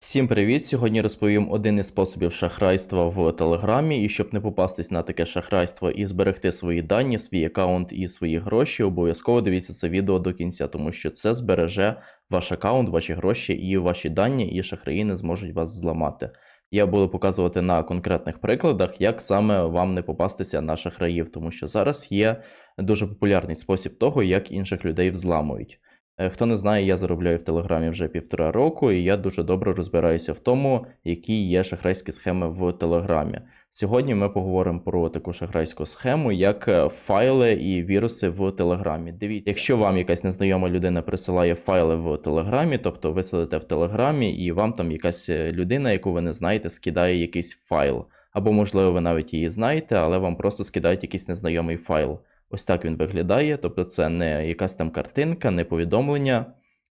Всім привіт! Сьогодні розповім один із способів шахрайства в Телеграмі. І щоб не попастись на таке шахрайство і зберегти свої дані, свій аккаунт і свої гроші, обов'язково дивіться це відео до кінця, тому що це збереже ваш аккаунт, ваші гроші і ваші дані, і шахраї не зможуть вас зламати. Я буду показувати на конкретних прикладах, як саме вам не попастися на шахраїв, тому що зараз є дуже популярний спосіб того, як інших людей взламують. Е, Хто не знає, я заробляю в Телеграмі вже півтора року, і я дуже добре розбираюся в тому, які є шахрайські схеми в Телеграмі. Сьогодні ми поговоримо про таку шахрайську схему, як е, файли і віруси в Телеграмі. Дивіться, якщо вам якась незнайома людина присилає файли в Телеграмі, тобто ви сидите в Телеграмі, і вам там якась е, людина, яку ви не знаєте, скидає якийсь файл. Або, можливо, ви навіть її знаєте, але вам просто скидають якийсь незнайомий файл. Ось так він виглядає, тобто це не якась там картинка, не повідомлення.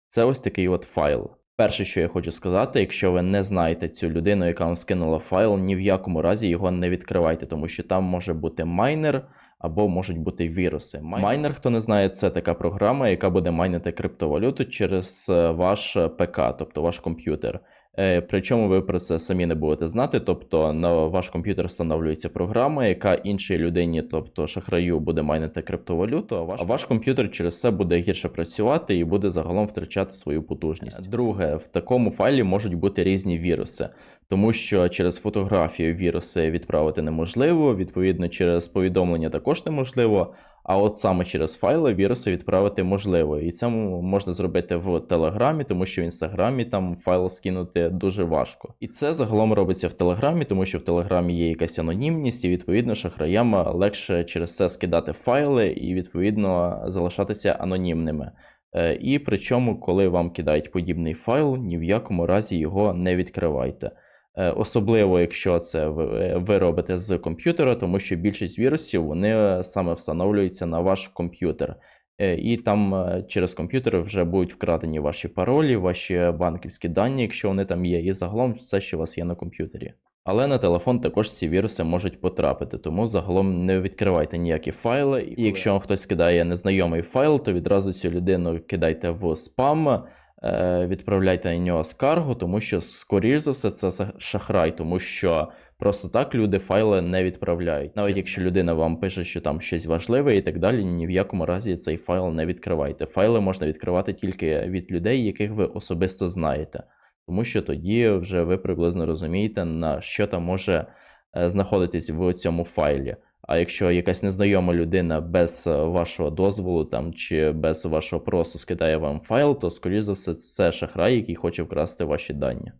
Це ось такий от файл. Перше, що я хочу сказати, якщо ви не знаєте цю людину, яка вам скинула файл, ні в якому разі його не відкривайте, тому що там може бути майнер або можуть бути віруси. Майнер, хто не знає, це така програма, яка буде майнити криптовалюту через е, ваш ПК, тобто ваш комп'ютер. Е, Причому ви про це самі не будете знати. Тобто на ваш комп'ютер встановлюється програма, яка іншій людині, тобто шахраю, буде майнити криптовалюту, а ваш, а ваш комп'ютер через це буде гірше працювати і буде загалом втрачати свою потужність. Друге, в такому файлі можуть бути різні віруси, тому що через фотографію віруси відправити неможливо, відповідно, через повідомлення також неможливо. А от саме через файли віруси відправити можливо. І це можна зробити в Телеграмі, тому що в інстаграмі там файл скинути дуже важко. І це загалом робиться в Телеграмі, тому що в Телеграмі є якась анонімність, і відповідно шахраям легше через це скидати файли і відповідно залишатися анонімними. Е, І причому, коли вам кидають подібний файл, ні в якому разі його не відкривайте. Е, Особливо, якщо це ви, е, ви робите з комп'ютера, тому що більшість вірусів вони е, саме встановлюються на ваш комп'ютер. І там через комп'ютер вже будуть вкрадені ваші паролі, ваші банківські дані, якщо вони там є, і загалом все, що у вас є на комп'ютері. Але на телефон також ці віруси можуть потрапити, тому загалом не відкривайте ніякі файли. І якщо вам хтось кидає незнайомий файл, то відразу цю людину кидайте в спам відправляйте на нього скаргу, тому що, скоріш за все, це шахрай, тому що просто так люди файли не відправляють. Навіть якщо людина вам пише, що там щось важливе і так далі, ні в якому разі цей файл не відкривайте. Файли можна відкривати тільки від людей, яких ви особисто знаєте. Тому що тоді вже ви приблизно розумієте, на що там може е, знаходитись в цьому файлі. А якщо якась незнайома людина без е, вашого дозволу там чи без вашого просто скидає вам файл, то скоріш за все це шахрай, який хоче вкрасти ваші дані.